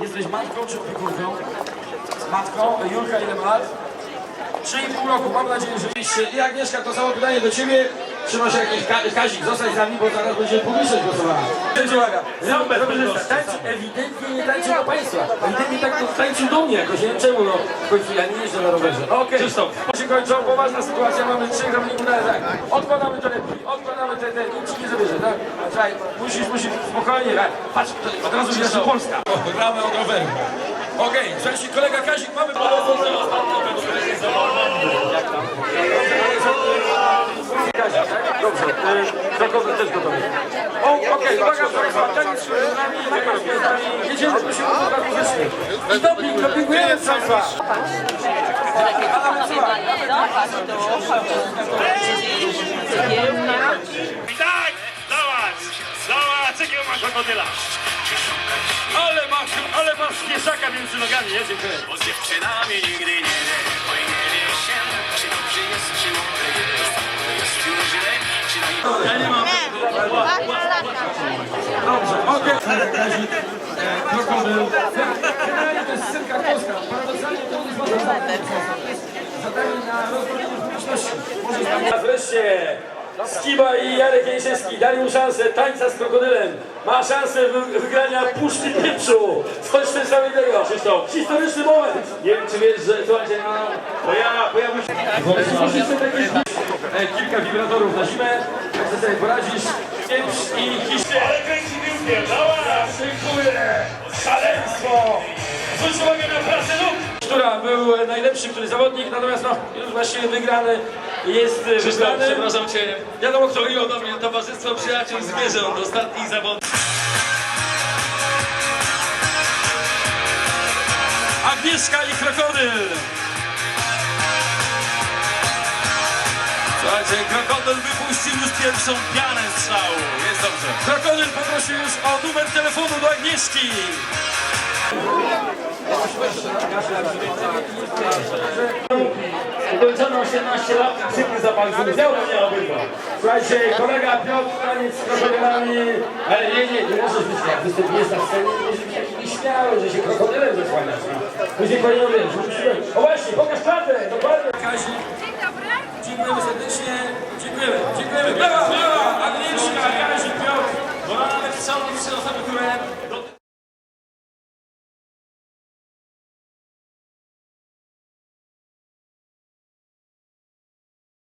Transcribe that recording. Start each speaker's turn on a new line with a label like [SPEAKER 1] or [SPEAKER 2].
[SPEAKER 1] Jesteś matką czy opiekunką? Matką. Julka, ile ma lat? 3,5 roku. Mam nadzieję, że. I Agnieszka, to samo pytanie do Ciebie. Czy masz jakiś ka Kazik, zostać z nami, bo zaraz będzie publiczność głosowała. Uwaga. Roberzysta tańczy, ewidentnie nie tańczy do Państwa. Ewidentnie tak to tańczył do mnie jakoś. Nie wiem czemu, no. W końcu ja nie jeżdżę na rowerze. Okej. Krzysztof. się kończą, poważna sytuacja. Mamy trzech zawodników na tak. Odkładamy to lepiej. Odkładamy te, te. Nic ci nie zabierze, tak? Słuchaj, musisz, musisz spokojnie. Tak. Patrz, od razu że Polska. Gramy od roweru. Okej, słuchajcie, kolega Kazik, mamy... Kazik, tak? Dobrze. y, Krakowy też gotowy. O, okej, uwaga, proszę Państwa, tenis z nami, z. Jedziemy, prosimy o pokaz muzyczny. I doping, dopingujemy proszę Państwa.
[SPEAKER 2] Tak! Zobacz! Zobacz, jakiego ma krokodyla! Ale masz, ale masz pieszaka między nogami, nie? Dziękuję.
[SPEAKER 3] Bo z dziewczynami nigdy nie wie, oj nie wie się, czy dobrze jest, czy mądry jest, jest już źle, czy na
[SPEAKER 2] Ja nie mam.
[SPEAKER 1] Dobrze, okej. Krokodyl. To jest scenka polska. Paradoksalnie to jest. Zadanie na publiczności. Nami- A Wreszcie Skiba i Jarek Jęsiewski dali mu szansę tańca z krokodylem. Ma szansę wy- wygrania puszki pieprzu. Coś niesamowitego. Krzysztof, historyczny moment. Nie wiem, czy wiesz, że no, bo ja, bo ja. E, Kilka wibratorów na zimę, jak sobie poradzisz. I historyk.
[SPEAKER 2] Ale kręci piłkę, dawaj!
[SPEAKER 1] Dziękuję! Szaleństwo! Zwróć uwagę na pracę nóg! Która był najlepszy, który zawodnik, natomiast no, już właściwie wygrany jest e, wygrany.
[SPEAKER 4] Przepraszam Cię,
[SPEAKER 1] Wiadomo kto
[SPEAKER 4] to do mnie Towarzystwo Przyjaciół Zwierząt, ostatni zawodnik.
[SPEAKER 1] Agnieszka i Krokodyl!
[SPEAKER 4] Słuchajcie, krokodyl wypuścił już pierwszą pianę strzału. Jest dobrze.
[SPEAKER 1] Krokodyl poprosił już o numer telefonu do Agnieszki! Ukończono 18 lat, krzyki za palcem, wzięło mnie obydwa. Słuchajcie, kolega Piotr, taniec z krokodylami, ale nie, nie, nie możesz być jak występujesz na scenie, nie możesz być taki nieśmiały, że się krokodylem zasłaniasz. Później że musimy... O właśnie, pokaż klatę, dokładnie. Kazik, Amen.